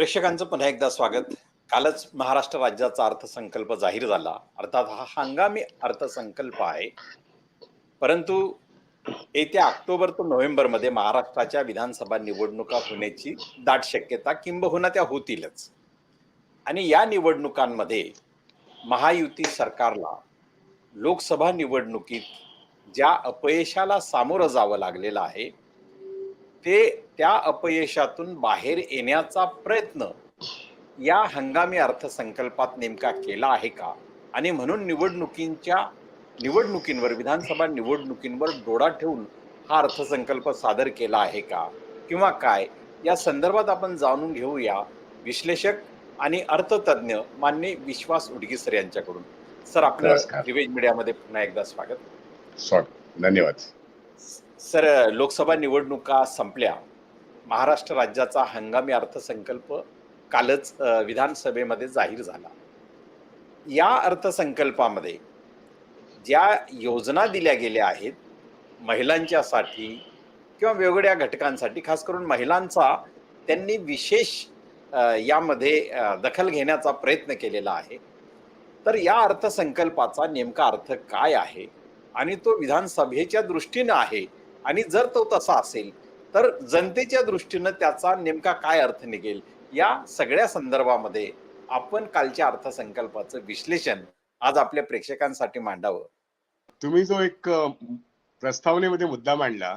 प्रेक्षकांचं पुन्हा एकदा स्वागत. कालच महाराष्ट्र राज्याचा अर्थसंकल्प जाहीर झाला. अर्थात हा हंगामी अर्थसंकल्प आहे. परंतु येत्या ऑक्टोबर ते नोव्हेंबरमध्ये महाराष्ट्राच्या विधानसभा निवडणुका होण्याची दाट शक्यता किंबहुना त्या होतीलच. आणि या निवडणुकांमध्ये महायुती सरकारला लोकसभा निवडणुकीत ज्या अपयशाला सामोरं जावं लागलेलं आहे ते त्या अपयशातून बाहेर येण्याचा प्रयत्न या हंगामी अर्थसंकल्पात नेमका केला आहे का? आणि म्हणून निवडणुकींच्या निवडणुकींवर विधानसभा निवडणुकींवर डोळा ठेवून हा अर्थसंकल्प सादर केला आहे का? किंवा काय? या संदर्भात आपण जाणून घेऊया विश्लेषक आणि अर्थतज्ञ मान्य विश्वास उडगीसर यांच्याकडून. सर आपलं. रिवेज मीडियामध्ये पुन्हा एकदा स्वागत. स्वागत. धन्यवाद. सर लोकसभा निवडणुका संपल्या. महाराष्ट्र राज्याचा हंगामी अर्थसंकल्प कालच विधानसभेमध्ये जाहीर झाला. या अर्थसंकल्पामध्ये ज्या योजना दिल्या गेल्या आहेत महिलांच्यासाठी किंवा वेगवेगळ्या घटकांसाठी खास करून महिलांचा त्यांनी विशेष यामध्ये दखल घेण्याचा प्रयत्न केलेला आहे. तर या अर्थसंकल्पाचा नेमका अर्थ काय आहे? आणि तो विधानसभेच्या दृष्टीनं आहे. आणि जर तो तसा असेल तर जनतेच्या दृष्टीनं त्याचा नेमका काय अर्थ निघेल? या सगळ्या संदर्भामध्ये आपण कालच्या अर्थसंकल्पाचं विश्लेषण आज आपल्या प्रेक्षकांसाठी मांडावं. तुम्ही जो एक प्रस्तावनेमध्ये मुद्दा मांडला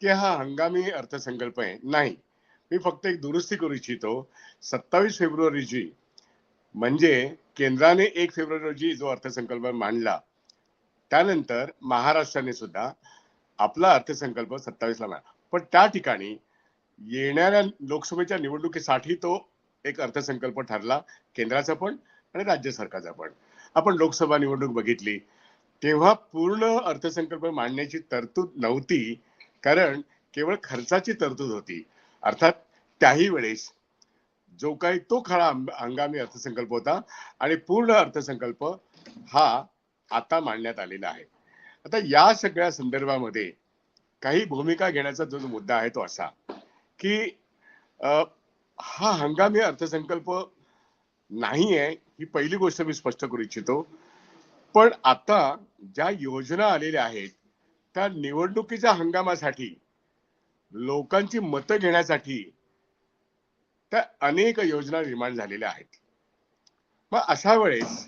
की हा हंगामी अर्थसंकल्प आहे. नाही. मी फक्त एक दुरुस्ती करू इच्छितो. सत्तावीस फेब्रुवारी म्हणजे केंद्राने एक फेब्रुवारी रोजी जो अर्थसंकल्प मांडला त्यानंतर महाराष्ट्राने सुद्धा आपला अर्थसंकल्प सत्तावीसला मांडला पण त्या ठिकाणी येणाऱ्या लोकसभेच्या निवडणुकीसाठी तो एक अर्थसंकल्प ठरला केंद्राचा पण आणि राज्य सरकारचा पण. आपण लोकसभा निवडणूक बघितली तेव्हा पूर्ण अर्थसंकल्प मांडण्याची तरतूद नव्हती कारण केवळ खर्चाची तरतूद होती. अर्थात त्याही वेळेस जो काही तो खरा हंगामी अर्थसंकल्प होता आणि पूर्ण अर्थसंकल्प हा आता मांडण्यात आलेला आहे. आता या सगळ्या संदर्भामध्ये काही भूमिका घेण्याचा जो मुद्दा आहे तो असा की हा हंगामी अर्थसंकल्प नाही आहे ही पहिली गोष्ट मी स्पष्ट करू इच्छितो. पण आता ज्या योजना आलेल्या आहेत त्या निवडणुकीच्या हंगामासाठी लोकांची मतं घेण्यासाठी त्या अनेक योजना निर्माण झालेल्या आहेत. मग अशा वेळेस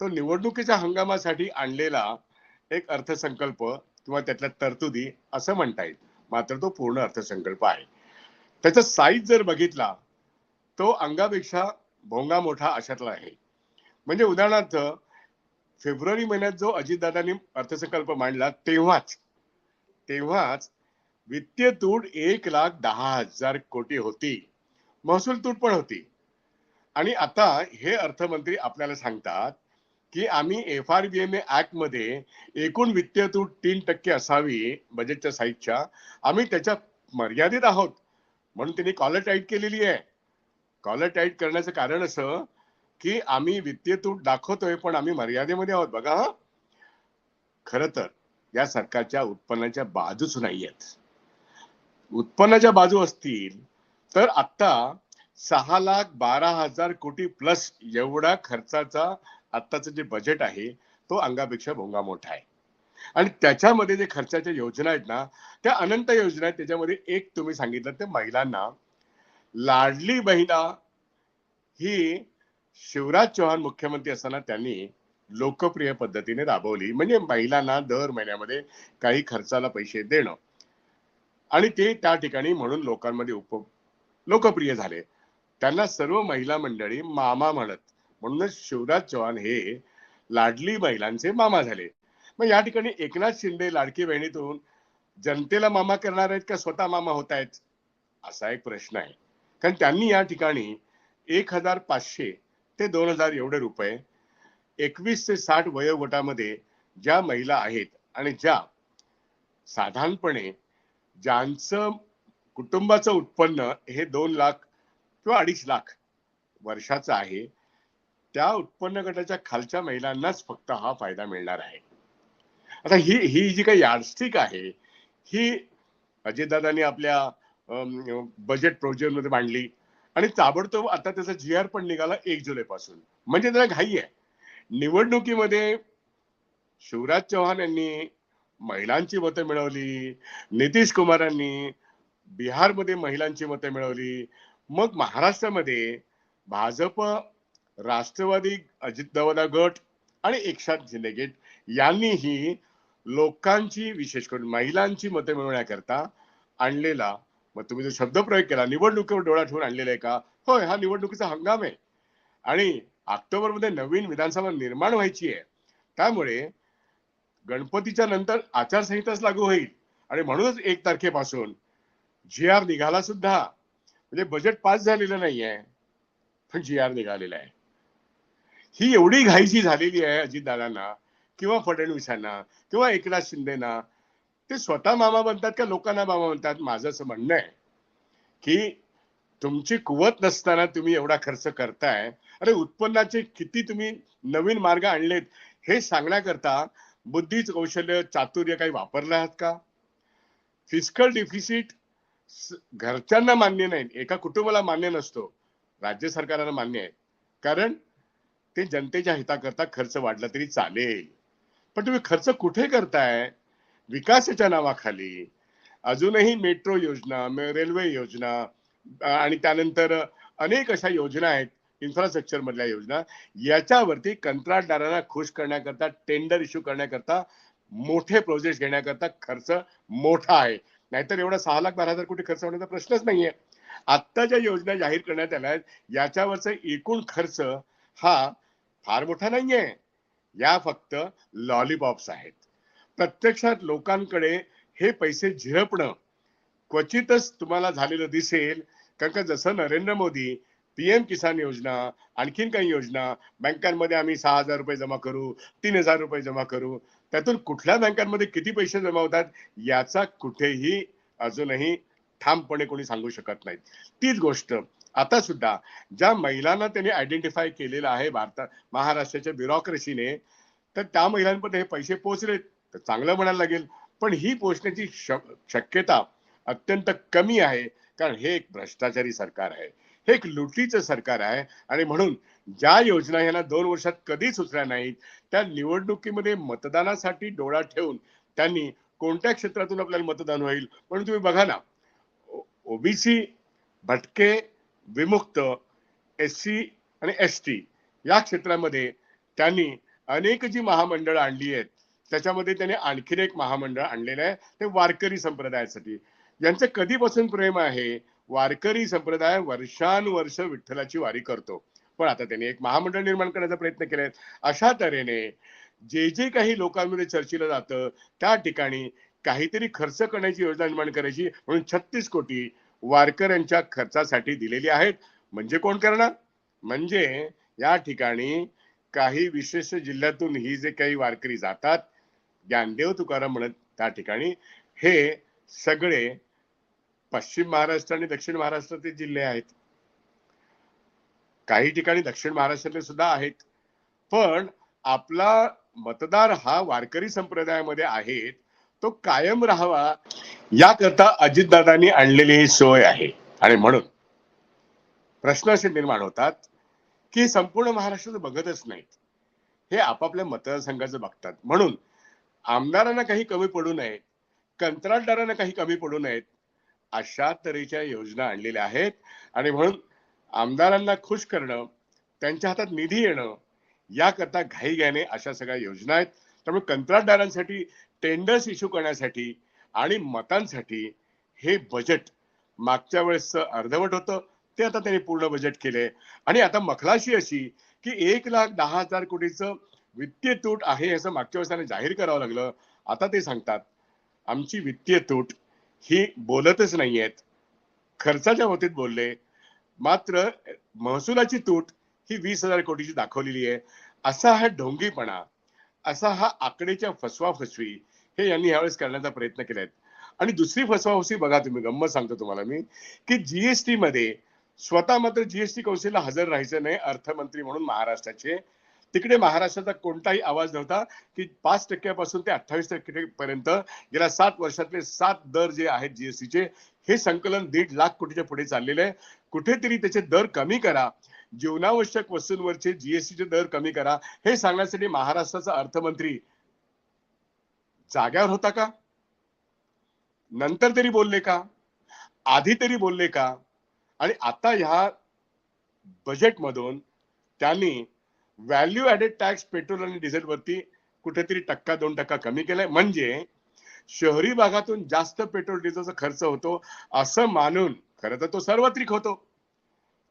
तो निवडणुकीच्या हंगामासाठी आणलेला एक अर्थसंकल्प किंवा त्यातल्या तरतुदी असं म्हणता येईल. मात्र तो पूर्ण अर्थसंकल्प आहे. त्याचा साईज जर बघितला तो अंगापेक्षा भोंगा मोठा अशातला आहे. म्हणजे उदाहरणार्थ फेब्रुवारी महिन्यात जो अजितदादांनी अर्थसंकल्प मांडला तेव्हाच तेव्हाच वित्तीय तूट एक लाख दहा हजार कोटी होती. महसूल तूट पण होती. आणि आता हे अर्थमंत्री आपल्याला सांगतात की आम्ही F R B M A मध्ये एकूण वित्तीय तूट तीन टक्के असावी बजेटच्या साईजच्या आम्ही त्याच्या मर्यादित आहोत. म्हणून त्यांनी कॉलर टाईट केलेली आहे. कॉलर टाईट करण्याचं कारण असं की आम्ही वित्तीय तूट दाखवतोय पण आम्ही मर्यादेमध्ये आहोत. बघा हा. खर तर या सरकारच्या उत्पन्नाच्या बाजूच नाही आहेत उत्पन्नाच्या बाजू असतील तर आता सहा लाख बारा हजार कोटी प्लस एवढा खर्चाचा आत्ताचं जे बजेट आहे तो अंगापेक्षा भोंगा मोठा आहे. आणि त्याच्यामध्ये जे खर्चाच्या योजना आहेत ना त्या अनंत योजना आहेत. त्याच्यामध्ये एक तुम्ही सांगितलं ते महिलांना लाडली बहिणा ही शिवराज चौहान मुख्यमंत्री असताना त्यांनी लोकप्रिय पद्धतीने राबवली. म्हणजे महिलांना दर महिन्यामध्ये काही खर्चाला पैसे देणं. आणि ते त्या ठिकाणी म्हणून लोकांमध्ये उप लोकप्रिय झाले. त्यांना सर्व महिला मंडळी मामा म्हणत म्हणूनच शिवराज चौहान हे लाडली महिलांचे मामा झाले. मग या ठिकाणी एकनाथ शिंदे लाडकी बहिणीतून जनतेला मामा करणार आहेत का स्वतः मामा होत आहेत? असा एक प्रश्न आहे. कारण त्यांनी या ठिकाणी एक हजार पाचशे ते दोन हजार एवढे रुपये एकवीस ते साठ वयोगटामध्ये ज्या महिला आहेत आणि ज्या साधारणपणे ज्यांचं कुटुंबाचं उत्पन्न हे दोन लाख किंवा अडीच लाख वर्षाचं आहे त्या उत्पन्न गटाच्या खालच्या महिलांनाच फक्त हा फायदा मिळणार आहे. आता ही ही जी काही यार्डस्टिक आहे ही अजितदादांनी आपल्या बजेट प्रोजेक्टमध्ये मांडली आणि ताबडतोब आता त्याचा जी आर पण निघाला एक जुलै पासून म्हणजे त्याला घाई आहे. निवडणुकीमध्ये शिवराज चव्हाण यांनी महिलांची मतं मिळवली नितीश कुमारांनी बिहारमध्ये महिलांची मतं मिळवली मग महाराष्ट्रामध्ये भाजप राष्ट्रवादी अजितदादा गट आणि एकशात शिंदे यांनीही लोकांची विशेष करून महिलांची मतं मिळवण्याकरता आणलेला मग तुम्ही जो शब्द प्रयोग केला निवडणुकीवर डोळा ठेवून आणलेला आहे का? होय हा निवडणुकीचा हंगाम आहे. आणि ऑक्टोबरमध्ये नवीन विधानसभा निर्माण व्हायची आहे. त्यामुळे गणपतीच्या नंतर आचारसंहिताच लागू होईल. आणि म्हणूनच एक तारखेपासून जी आर निघाला सुद्धा. म्हणजे बजेट पास झालेलं नाही आहे पण जी आर निघालेला आहे. ही एवढी घाईची झालेली आहे अजितदादांना किंवा फडणवीसांना किंवा एकनाथ शिंदेना ते स्वतः मामा बनतात का लोकांना मामा म्हणतात माझं असं म्हणणं आहे की तुमची कुवत नसताना तुम्ही एवढा खर्च करताय. अरे उत्पन्नाचे किती तुम्ही नवीन मार्ग आणलेत हे सांगण्याकरता बुद्धीच कौशल्य चातुर्य काही वापरलं आहात का? फिजिकल डिफिसिट घरच्यांना मान्य नाही. एका कुटुंबाला मान्य नसतो. राज्य सरकारांना मान्य आहे. कारण ते जनतेच्या हिताकरता खर्च वाढला तरी चालेल. पण तुम्ही खर्च कुठे करताय? विकासाच्या नावाखाली. अजूनही मेट्रो योजना रेल्वे योजना आणि त्यानंतर अनेक अशा योजना आहेत इन्फ्रास्ट्रक्चर मधल्या योजना. याच्यावरती कंत्राटदारांना खुश करण्याकरता टेंडर इश्यू करण्याकरता मोठे प्रोजेक्ट घेण्याकरता खर्च मोठा आहे. नाहीतर एवढा सहा लाख बारा हजार कोटी खर्च होण्याचा प्रश्नच नाहीये. आत्ता ज्या योजना जाहीर करण्यात आल्या आहेत याच्यावरचा एकूण खर्च हा फार मोठा नाहीये. या फक्त लॉलीपॉप्स आहेत. प्रत्यक्षात लोकांकडे हे पैसे झिरपणं क्वचितच तुम्हाला झालेलं दिसेल. कारण का जसं नरेंद्र मोदी पीएम किसान योजना आणखीन काही योजना बँकांमध्ये आम्ही सहा हजार रुपये जमा करू तीन हजार रुपये जमा करू त्यातून कुठल्या बँकांमध्ये किती पैसे जमा होतात याचा कुठेही अजूनही ठामपणे कोणी सांगू शकत नाही तीच गोष्ट आता सुद्धा ज्या महिलांना त्यांनी आयडेंटिफाय केलेलं आहे भारतात महाराष्ट्राच्या ब्युरोक्रेसीने तर त्या महिलांपर्यंत हे पैसे पोहोचले. तर चांगलं म्हणायला लागेल. पण ही पोहोचण्याची शक- शक्यता अत्यंत कमी आहे. कारण हे एक भ्रष्टाचारी सरकार आहे. हे एक लुटीचं सरकार आहे. आणि म्हणून ज्या योजना यांना दोन वर्षात कधीच सुचल्या नाहीत त्या निवडणुकीमध्ये मतदानासाठी डोळा ठेवून त्यांनी कोणत्या क्षेत्रातून आपल्याला मतदान होईल? म्हणून तुम्ही बघा ना. ओबीसी भटके विमुक्त एस सी आणि एस टी या क्षेत्रामध्ये त्यांनी अनेक जी महामंडळं आणली आहेत त्याच्यामध्ये त्यांनी आणखीन एक महामंडळ आणलेलं आहे ते वारकरी संप्रदायासाठी. यांचं कधीपासून प्रेम आहे? वारकरी संप्रदाय वर्षानुवर्ष विठ्ठलाची वारी करतो. पण आता त्यांनी एक महामंडळ निर्माण करण्याचा प्रयत्न केलाय अशा तऱ्हेने जे जे काही लोकांमध्ये चर्चेलं जातं त्या ठिकाणी काहीतरी खर्च करण्याची योजना निर्माण करायची म्हणून छत्तीस कोटी वारकऱ्यांच्या खर्चासाठी दिलेली आहेत. म्हणजे कोण करणार? म्हणजे या ठिकाणी काही विशेष जिल्ह्यातून ही जे काही वारकरी जातात ज्ञानदेव तुकाराम म्हणत त्या ठिकाणी हे सगळे पश्चिम महाराष्ट्र आणि दक्षिण महाराष्ट्रातील जिल्हे आहेत. काही ठिकाणी दक्षिण महाराष्ट्रातले सुद्धा आहेत. पण आपला मतदार हा वारकरी संप्रदायामध्ये आहे. तो कायम राहावा याकरता अजितदादांनी आणलेली ही सोय आहे. आणि म्हणून प्रश्न असे निर्माण होतात की संपूर्ण महाराष्ट्राचं बघतच नाहीत. हे आपापल्या मतदारसंघाचं बघतात. म्हणून आमदारांना काही कमी पडू नये कंत्राटदारांना काही कमी पडू नयेत अशा तऱ्हेच्या योजना आणलेल्या आहेत. आणि म्हणून आमदारांना खुश करणं त्यांच्या हातात निधी येणं याकरता घाई घेणे अशा सगळ्या योजना आहेत. त्यामुळे कंत्राटदारांसाठी टेंडर्स इश्यू करण्यासाठी आणि मतांसाठी हे बजेट मागच्या वेळेस अर्धवट होतं. ते आता त्यांनी पूर्ण बजेट केले आणि आता मखलाशी अशी की एक लाख दहा हजार कोटीचं वित्तीय तूट आहे असं मागच्या वेळेस त्यांनी जाहीर करावं लागलं. आता ते सांगतात आमची वित्तीय तूट ही बोलतच नाहीयेत. खर्चाच्या बाबतीत बोलले. मात्र महसुलाची तूट ही वीस हजार कोटीची दाखवलेली आहे. असा हा ढोंगीपणा असा हा आकडेच्या फसवाफसवी हे यांनी यावेळेस करण्याचा प्रयत्न केलाय. आणि दुसरी फसवाफसी बघा तुम्ही गंमत सांगतो तुम्हाला मी की जीएसटी मध्ये स्वतः मात्र जीएसटी कौन्सिलला हजर राहायचं नाही अर्थमंत्री म्हणून महाराष्ट्राचे. तिकडे महाराष्ट्राचा कोणताही आवाज नव्हता की पाच टक्क्यापासून ते अठ्ठावीस टक्केपर्यंत गेल्या सात वर्षातले सात दर जे आहेत जीएसटीचे हे संकलन दीड लाख कोटीच्या पुढे चाललेले आहे. कुठेतरी त्याचे दर कमी करा. जीवनावश्यक वस्तूंवरचे जीएसटीचे दर कमी करा. हे सांगण्यासाठी महाराष्ट्राचा अर्थमंत्री जाग्यावर होता का? नंतर तरी बोलले का? आधी तरी बोलले का? आणि आता ह्या बजेटमधून त्यांनी व्हॅल्यू ऍडेड टॅक्स पेट्रोल आणि डिझेलवरती कुठेतरी टक्का दोन टक्का कमी केलाय. म्हणजे शहरी भागातून जास्त पेट्रोल डिझेलचा खर्च होतो असं मानून खरं तर तो सार्वत्रिक होतो.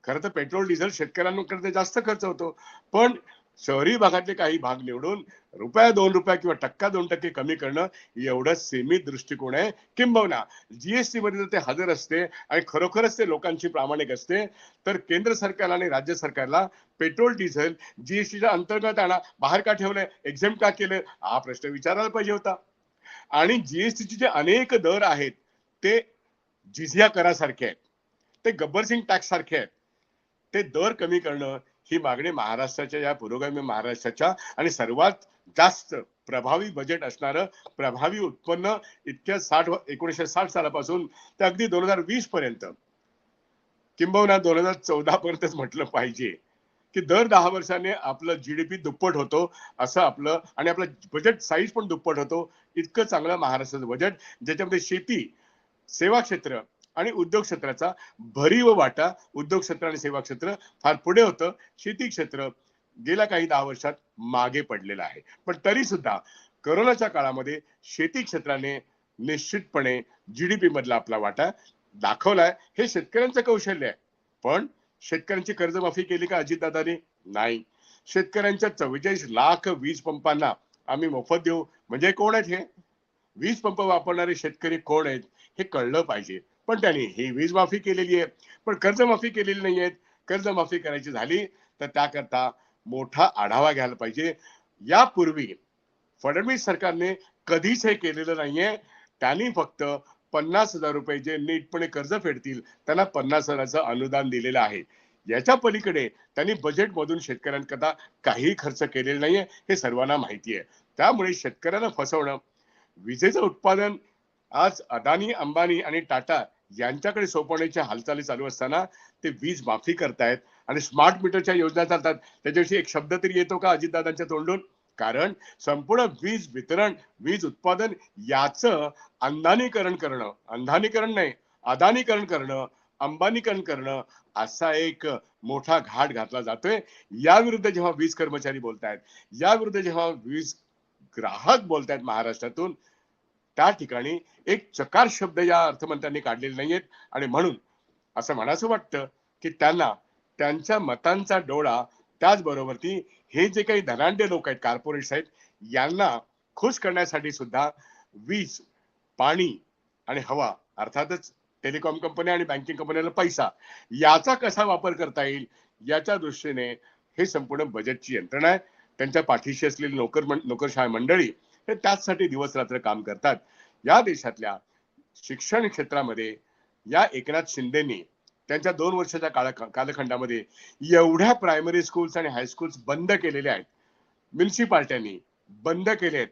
खरं तर पेट्रोल डिझेल शेतकऱ्यांकडे जास्त खर्च होतो. पण शहरी भागातले काही भाग निवडून रुपया दोन रुपया किंवा टक्का दोन टक्के कमी करणं एवढं सीमित दृष्टिकोन आहे. किंबहुना जीएसटी मध्ये जर ते हजर असते आणि खरोखरच ते लोकांची प्रामाणिक असते तर केंद्र सरकारला आणि राज्य सरकारला पेट्रोल डिझेल जीएसटीच्या अंतर्गत आणा बाहेर का ठेवलंय? एक्झाम का केलं हा प्रश्न विचारायला पाहिजे होता. आणि जीएसटीचे जे अनेक दर आहेत ते जिझिया करासारखे आहेत. ते गब्बर सिंग टॅक्स सारखे आहेत. ते दर कमी करणं ही मागणी महाराष्ट्राच्या या पुरोगामी महाराष्ट्राच्या आणि सर्वात जास्त प्रभावी बजेट असणारं प्रभावी उत्पन्न इतक्या साठ एकोणीशे साठ सालापासून ते अगदी दोन हजार वीस पर्यंत. किंबहुना दोन हजार चौदा पर्यंतच म्हटलं पाहिजे की दर दहा वर्षाने आपलं जीडीपी दुप्पट होतो असं आपलं आणि आपलं बजेट साईज पण दुप्पट होतो. इतकं चांगलं महाराष्ट्राचं बजेट ज्याच्यामध्ये शेती सेवा क्षेत्र आणि उद्योग क्षेत्राचा भरीव वाटा उद्योग क्षेत्र आणि सेवा क्षेत्र फार पुढे होतं. शेती क्षेत्र गेल्या काही दहा वर्षात मागे पडलेलं आहे. पण तरी सुद्धा करोनाच्या काळामध्ये शेती क्षेत्राने निश्चितपणे जीडीपी मधला आपला वाटा दाखवलाय. हे शेतकऱ्यांचं कौशल्य आहे. पण शेतकऱ्यांची कर्जमाफी केली का अजितदादांनी? नाही. शेतकऱ्यांच्या चव्वेचाळीस लाख वीज पंपांना आम्ही मोफत देऊ. म्हणजे कोण आहेत हे? वीज पंप वापरणारे शेतकरी कोण आहेत? हे कळलं पाहिजे. पण त्यांनी ही वीज माफी केलेली आहे पण कर्जमाफी केलेली नाही आहेत. कर्जमाफी करायची झाली तर त्याकरता मोठा आढावा घ्यायला पाहिजे. यापूर्वी फडणवीस सरकारने कधीच हे केलेलं नाहीये. त्यांनी फक्त पन्नास हजार रुपये जे नीटपणे कर्ज फेडतील त्यांना पन्नास हजाराचं अनुदान दिलेलं आहे. याच्या पलीकडे त्यांनी बजेटमधून शेतकऱ्यांकरता काही खर्च केलेला नाहीये हे सर्वांना माहिती आहे. त्यामुळे शेतकऱ्यांना फसवणं विजेचं उत्पादन आज अदानी अंबानी आणि टाटा यांच्याकडे सोपवण्याच्या हालचाली चालू असताना ते वीज माफी करतायत आणि स्मार्ट मीटरच्या योजना चालतात. त्याच्याविषयी एक शब्द तरी येतो का अजितदादांच्या तोंडून? कारण संपूर्ण वीज वितरण वीज उत्पादन याचं अंधानीकरण करणं अंधानीकरण नाही अदानीकरण करणं अंबानीकरण करणं असा एक मोठा घाट घातला जातोय. याविरुद्ध जेव्हा वीज कर्मचारी बोलतायत याविरुद्ध जेव्हा वीज ग्राहक बोलतायत महाराष्ट्रातून त्या ठिकाणी एक चकार शब्द या अर्थमंत्र्यांनी काढलेले नाहीयेत. आणि म्हणून असं म्हणायचं वाटतं की त्यांना त्यांच्या मतांचा डोळा त्याचबरोबर ती हे जे काही धनाढ्य लोक आहेत कॉर्पोरेट्स आहेत यांना खुश करण्यासाठी सुद्धा वीज पाणी आणि हवा अर्थातच टेलिकॉम कंपन्या आणि बँकिंग कंपन्याला पैसा याचा कसा वापर करता येईल याच्या दृष्टीने हे संपूर्ण बजेटची यंत्रणा आहे. त्यांच्या पाठीशी असलेली नोकर नोकरशाही मंडळी हे त्याचसाठी दिवस रात्र काम करतात. या देशातल्या शिक्षण क्षेत्रामध्ये या एकनाथ शिंदेनी त्यांच्या दोन वर्षाच्या कालखंडामध्ये एवढ्या प्रायमरी स्कूल्स आणि हायस्कूल्स बंद केलेल्या आहेत. म्युन्सिपाल्ट्यांनी बंद केले आहेत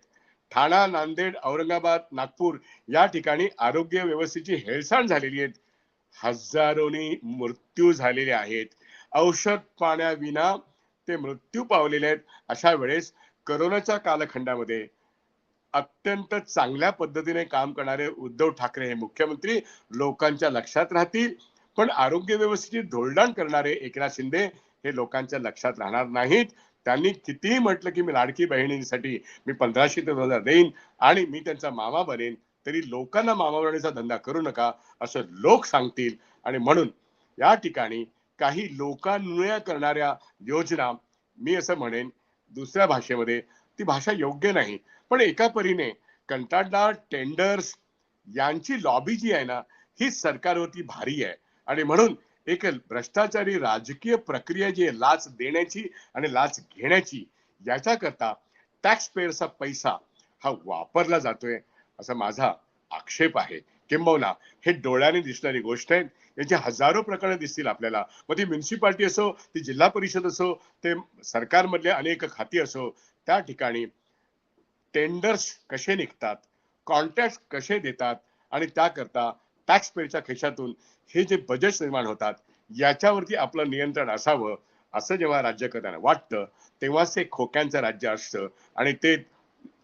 ठाणा नांदेड औरंगाबाद नागपूर या ठिकाणी आरोग्य व्यवस्थेची हेळसांड झालेली आहेत. हजारोनी मृत्यू झालेले आहेत. औषध पाण्याविना ते मृत्यू पावलेले आहेत. अशा वेळेस करोनाच्या कालखंडामध्ये अत्यंत चांगल्या पद्धतीने काम करणारे उद्धव ठाकरे हे मुख्यमंत्री लोकांच्या लक्षात राहतील. पण आरोग्य व्यवस्थेची धोरडाण करणारे एकनाथ शिंदे हे लोकांच्या लक्षात राहणार नाहीत. त्यांनी कितीही म्हटलं की मी लाडकी बहिणींसाठी मी पंधराशे ते दोन हजार देईन आणि मी त्यांचा मामा बनेन तरी लोकांना मामा बनवण्याचा धंदा करू नका असं लोक सांगतील. आणि म्हणून या ठिकाणी काही लोकांनुया करणाऱ्या योजना मी असं म्हणेन दुसऱ्या भाषेमध्ये ती भाषा योग्य नाही. पण एका परीने कंत्राटदार टेंडर्स यांची लॉबी जी आहे ना ही सरकारवरती भारी आहे. आणि म्हणून एक भ्रष्टाचारी राजकीय प्रक्रिया जी आहे लाच देण्याची आणि लाच घेण्याची याच्याकरता टॅक्स पेअरचा पैसा हा वापरला जातोय असा माझा आक्षेप आहे. किंबहुना हे डोळ्याने दिसणारी गोष्ट आहे. याची हजारो प्रकरणं दिसतील आपल्याला. मग ती म्युन्सिपाल्टी असो ती जिल्हा परिषद असो ते सरकारमधले अनेक खाती असो त्या ठिकाणी टेंडर्स कसे निघतात कॉन्ट्रॅक्ट कसे देतात आणि त्याकरता टॅक्स पेडच्या खिशातून हे जे बजेट निर्माण होतात याच्यावरती आपलं नियंत्रण असावं असं जेव्हा राज्यकर्त्यांना वाटतं तेव्हाच ते खोक्यांचं राज्य असतं. आणि ते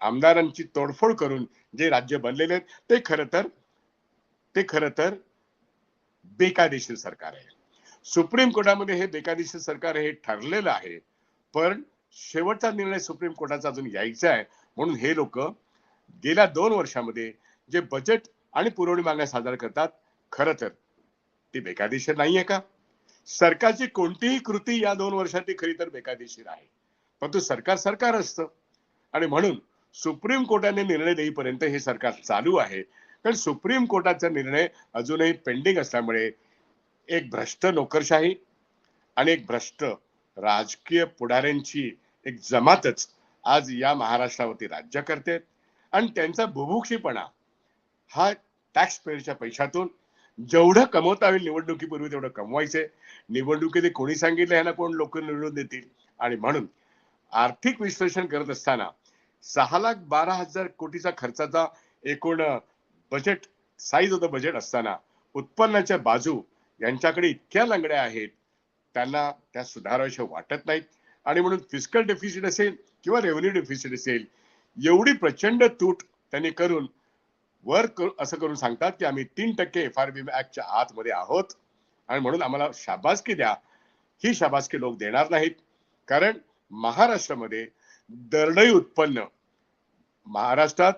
आमदारांची तोडफोड करून जे राज्य बनलेले आहेत ते खरं तर ते खरं तर बेकायदेशीर सरकार आहे. सुप्रीम कोर्टामध्ये हे बेकायदेशीर सरकार हे ठरलेलं आहे पण शेवटचा निर्णय सुप्रीम कोर्टाचा अजून यायचा आहे म्हणून हे लोक गेल्या दोन वर्षामध्ये जे बजेट आणि पुरवणी मागण्या सादर करतात खरं तर ती बेकायदेशीर नाहीये का? सरकारची कोणतीही कृती या दोन वर्षात खरी तर बेकायदेशीर आहे. परंतु सरकार सरकार असतं. आणि म्हणून सुप्रीम कोर्टाने निर्णय देईपर्यंत हे सरकार चालू आहे. कारण सुप्रीम कोर्टाचा निर्णय अजूनही पेंडिंग असल्यामुळे एक भ्रष्ट नोकरशाही आणि एक भ्रष्ट राजकीय पुढाऱ्यांची एक जमातच आज या महाराष्ट्रावरती राज्य करते. आणि त्यांचा बुभुक्षीपणा हा टॅक्स पेअरच्या पैशातून जेवढं कमवता येईल निवडणुकीपूर्वी तेवढं कमवायचे. निवडणुकीत कोणी सांगितलं ह्यांना कोण लोक निवडून देतील? आणि म्हणून आर्थिक विश्लेषण करत असताना सहा लाख बारा हजार कोटीचा खर्चाचा एकूण बजेट साईज होतं बजेट असताना उत्पन्नाच्या बाजू यांच्याकडे इतक्या लंगड्या आहेत. त्यांना त्या सुधारायच्या वाटत नाहीत. आणि म्हणून फिजिकल डेफिसिट असेल किंवा रेव्हेन्यू डेफिसिट असेल एवढी प्रचंड तूट त्यांनी करून वर करू- असं करून सांगतात की आम्ही तीन टक्के एफ आर बी ऍक्टच्या आतमध्ये आहोत. आणि म्हणून आम्हाला शाबासकी द्या. ही शाबासकी लोक देणार नाहीत. कारण महाराष्ट्रामध्ये दरडई उत्पन्न महाराष्ट्रात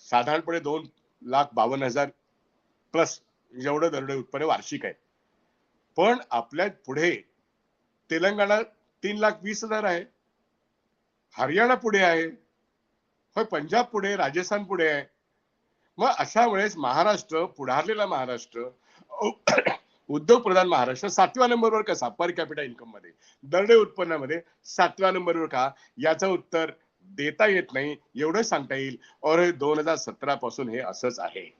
साधारणपणे दोन लाख बावन्न हजार प्लस एवढं दरडई उत्पन्न वार्षिक आहे. पण आपल्या पुढे तेलंगणा तीन लाख वीस हजार आहे. हरियाणा पुढे आहे. होय पंजाब पुढे राजस्थान पुढे आहे. मग अशा वेळेस महाराष्ट्र पुढारलेला महाराष्ट्र उद्योग प्रधान महाराष्ट्र सातव्या नंबरवर कसा पर कॅपिटा इन्कममध्ये? दरडे उत्पन्नामध्ये सातव्या नंबरवर का? याचं उत्तर देता येत नाही एवढं सांगता येईल. और दोन हजार सतरा पासून हे असंच आहे.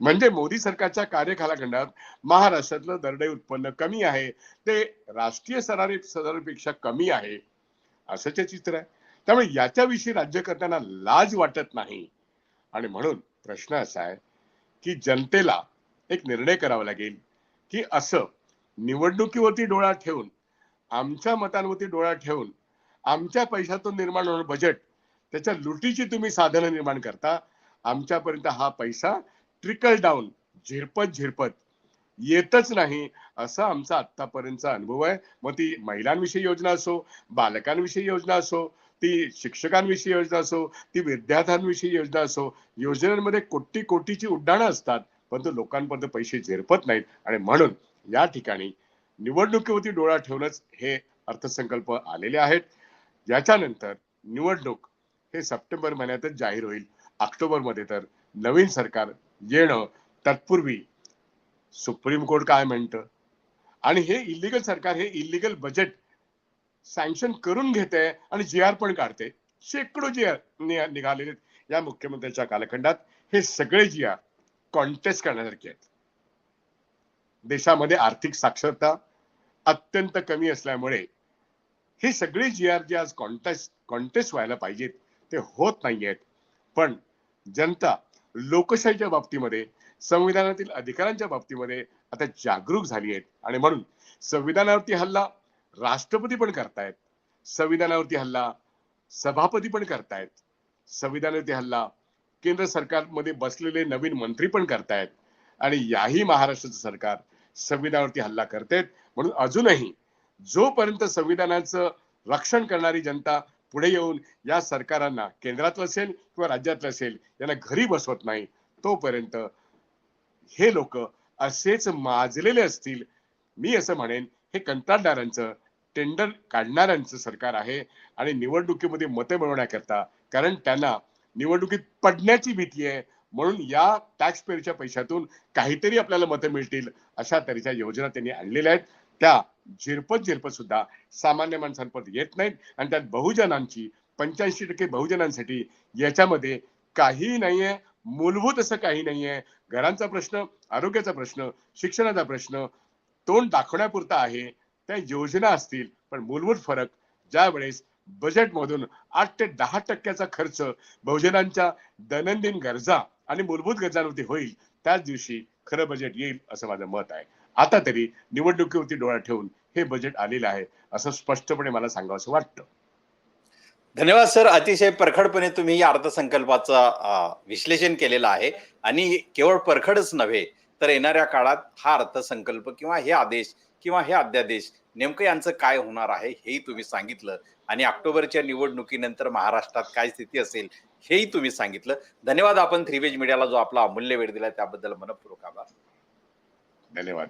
म्हणजे मोदी सरकारच्या कार्यकालखंडात महाराष्ट्रातलं दरडे उत्पन्न कमी आहे. ते राष्ट्रीय सरारी सरारीपेक्षा कमी आहे. असंच चित्र आहे. त्यामुळे याच्याविषयी राज्यकर्त्यांना लाज वाटत नाही. आणि म्हणून प्रश्न असा आहे की जनतेला एक निर्णय करावा लागेल की असं निवडणुकीवरती डोळा ठेवून आमच्या मतांवरती डोळा ठेवून आमच्या पैशातून निर्माण होणार बजेट त्याच्या लुटीची तुम्ही साधनं निर्माण करता आमच्यापर्यंत हा पैसा ट्रिकल डाऊन झिरपत झिरपत येतच नाही असा आमचा आतापर्यंतचा अनुभव आहे. मग ती महिलांविषयी योजना असो बालकांविषयी योजना असो ती शिक्षकांविषयी योजना असो ती विद्यार्थ्यांविषयी योजना असो योजनांमध्ये कोटी कोटीची उड्डाणं असतात परंतु लोकांपर्यंत पैसे झेरपत नाहीत. आणि म्हणून या ठिकाणी निवडणुकीवरती डोळा ठेवूनच हे अर्थसंकल्प आलेले आहेत. याच्यानंतर निवडणूक हे सप्टेंबर महिन्यातच जाहीर होईल. ऑक्टोबरमध्ये तर नवीन सरकार येणं तत्पूर्वी सुप्रीम कोर्ट काय म्हणतं? आणि हे इलिगल सरकार हे इलिगल बजेट सँक्शन करून घेते आणि जी आर पण काढते. शेकडो जी आर निघालेले आहेत या मुख्यमंत्र्यांच्या कालखंडात. हे सगळे जी आर कॉन्टेस्ट करण्यासारखे आहेत. देशामध्ये आर्थिक साक्षरता अत्यंत कमी असल्यामुळे हे सगळे जी आर जे आज कॉन्टेस्ट कॉन्टेस्ट व्हायला पाहिजेत ते होत नाहीयेत. पण जनता लोकशाहीच्या बाबतीमध्ये संविधानातील अधिकारांच्या बाबतीमध्ये आता जागरूक झाली आहेत. आणि म्हणून संविधानावरती हल्ला राष्ट्रपती पण करतायत. संविधानावरती हल्ला सभापती पण करतायत. संविधानावरती हल्ला केंद्र सरकारमध्ये बसलेले नवीन मंत्री पण करतायत. आणि याही महाराष्ट्राचं सरकार संविधानावरती हल्ला करतायत म्हणून अजूनही जोपर्यंत संविधानाचं रक्षण करणारी जनता पुढे येऊन या सरकारांना केंद्रातलं असेल किंवा राज्यातलं असेल यांना घरी बसवत नाही तोपर्यंत हे लोक असेच माजलेले असतील. मी असं म्हणेन हे कंत्राटदारांचं टेंडर काढणाऱ्यांचं सरकार आहे आणि निवडणुकीमध्ये मते मिळवण्याकरता कारण त्यांना निवडणुकीत पडण्याची भीती आहे. म्हणून या टॅक्स पेअरच्या पैशातून काहीतरी आपल्याला मतं मिळतील अशा तऱ्हेच्या योजना त्यांनी आणलेल्या आहेत. त्या झिरपत झिरपत सुद्धा सामान्य माणसांपर्यंत येत नाहीत आणि त्यात बहुजनांची पंच्याऐंशी टक्के बहुजनांसाठी याच्यामध्ये काहीही नाहीये. मूलभूत असं काही नाहीये. घरांचा प्रश्न आरोग्याचा प्रश्न शिक्षणाचा प्रश्न तोंड दाखवण्यापुरता आहे त्या योजना असतील पण मूलभूत फरक ज्या वेळेस बजेटमधून आठ ते दहा टक्क्याचा खर्च बहुजनांच्या दैनंदिन गरजा आणि मूलभूत गरजांवरती होईल त्याच दिवशी खरं बजेट येईल असं माझं मत आहे. आता तरी निवडणुकीवरती डोळा ठेवून हे बजेट आलेलं आहे असं स्पष्टपणे मला सांगावं असं वाटतं. धन्यवाद सर. अतिशय परखडपणे तुम्ही या अर्थसंकल्पाचं विश्लेषण केलेलं आहे. आणि केवळ परखडच नव्हे तर येणाऱ्या काळात हा अर्थसंकल्प किंवा हे आदेश किंवा हे अध्यादेश नेमकं यांचं काय होणार आहे हेही तुम्ही सांगितलं. आणि ऑक्टोबरच्या निवडणुकीनंतर महाराष्ट्रात काय स्थिती असेल हेही तुम्ही सांगितलं. धन्यवाद आपण थ्रीवेज मीडियाला जो आपला अमूल्य वेळ दिला त्याबद्दल मनपूर्वक आभार. धन्यवाद.